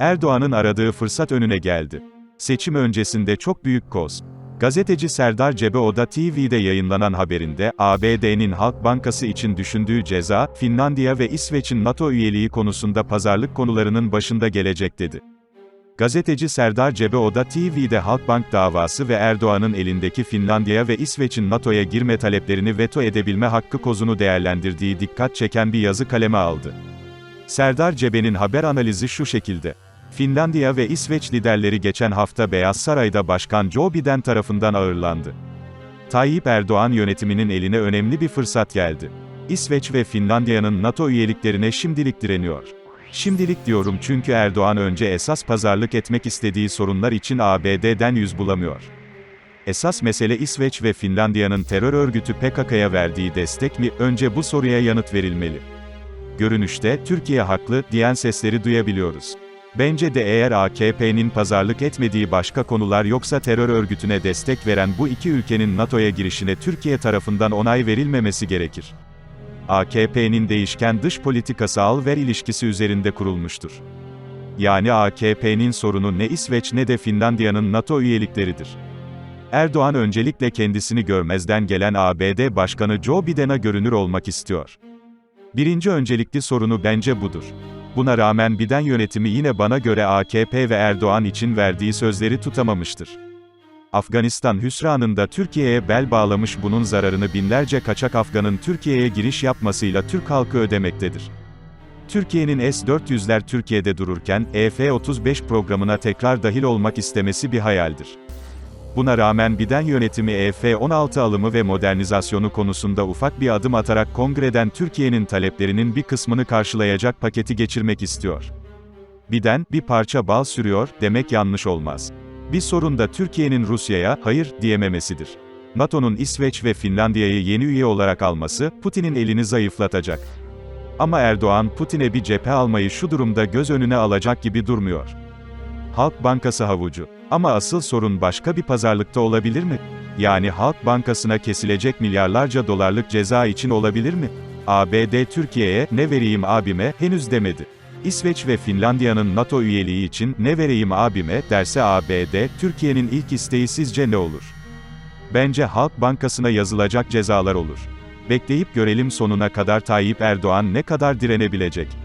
Erdoğan'ın aradığı fırsat önüne geldi. Seçim öncesinde çok büyük koz. Gazeteci Serdar Cebeoda TV'de yayınlanan haberinde, ABD'nin Halk Bankası için düşündüğü ceza, Finlandiya ve İsveç'in NATO üyeliği konusunda pazarlık konularının başında gelecek dedi. Gazeteci Serdar Cebeoda TV'de Halkbank davası ve Erdoğan'ın elindeki Finlandiya ve İsveç'in NATO'ya girme taleplerini veto edebilme hakkı kozunu değerlendirdiği dikkat çeken bir yazı kaleme aldı. Serdar Cebe'nin haber analizi şu şekilde. Finlandiya ve İsveç liderleri geçen hafta Beyaz Saray'da Başkan Joe Biden tarafından ağırlandı. Tayyip Erdoğan yönetiminin eline önemli bir fırsat geldi. İsveç ve Finlandiya'nın NATO üyeliklerine şimdilik direniyor. Şimdilik diyorum çünkü Erdoğan önce esas pazarlık etmek istediği sorunlar için ABD'den yüz bulamıyor. Esas mesele İsveç ve Finlandiya'nın terör örgütü PKK'ya verdiği destek mi? Önce bu soruya yanıt verilmeli. Görünüşte, Türkiye haklı, diyen sesleri duyabiliyoruz. Bence de eğer AKP'nin pazarlık etmediği başka konular yoksa terör örgütüne destek veren bu iki ülkenin NATO'ya girişine Türkiye tarafından onay verilmemesi gerekir. AKP'nin değişken dış politikası al-ver ilişkisi üzerinde kurulmuştur. Yani AKP'nin sorunu ne İsveç ne de Finlandiya'nın NATO üyelikleridir. Erdoğan öncelikle kendisini görmezden gelen ABD Başkanı Joe Biden'a görünür olmak istiyor. Birinci öncelikli sorunu bence budur. Buna rağmen Biden yönetimi yine bana göre AKP ve Erdoğan için verdiği sözleri tutamamıştır. Afganistan hüsranında Türkiye'ye bel bağlamış bunun zararını binlerce kaçak Afgan'ın Türkiye'ye giriş yapmasıyla Türk halkı ödemektedir. Türkiye'nin S-400'ler Türkiye'de dururken, EF-35 programına tekrar dahil olmak istemesi bir hayaldir. Buna rağmen Biden yönetimi EF-16 alımı ve modernizasyonu konusunda ufak bir adım atarak kongreden Türkiye'nin taleplerinin bir kısmını karşılayacak paketi geçirmek istiyor. Biden, bir parça bal sürüyor, demek yanlış olmaz. Bir sorun da Türkiye'nin Rusya'ya, hayır, diyememesidir. NATO'nun İsveç ve Finlandiya'yı yeni üye olarak alması, Putin'in elini zayıflatacak. Ama Erdoğan, Putin'e bir cephe almayı şu durumda göz önüne alacak gibi durmuyor. Halk Bankası havucu. Ama asıl sorun başka bir pazarlıkta olabilir mi? Yani Halk Bankası'na kesilecek milyarlarca dolarlık ceza için olabilir mi? ABD Türkiye'ye, ne vereyim abime, henüz demedi. İsveç ve Finlandiya'nın NATO üyeliği için, ne vereyim abime, derse ABD, Türkiye'nin ilk isteği sizce ne olur? Bence Halk Bankası'na yazılacak cezalar olur. Bekleyip görelim sonuna kadar Tayyip Erdoğan ne kadar direnebilecek.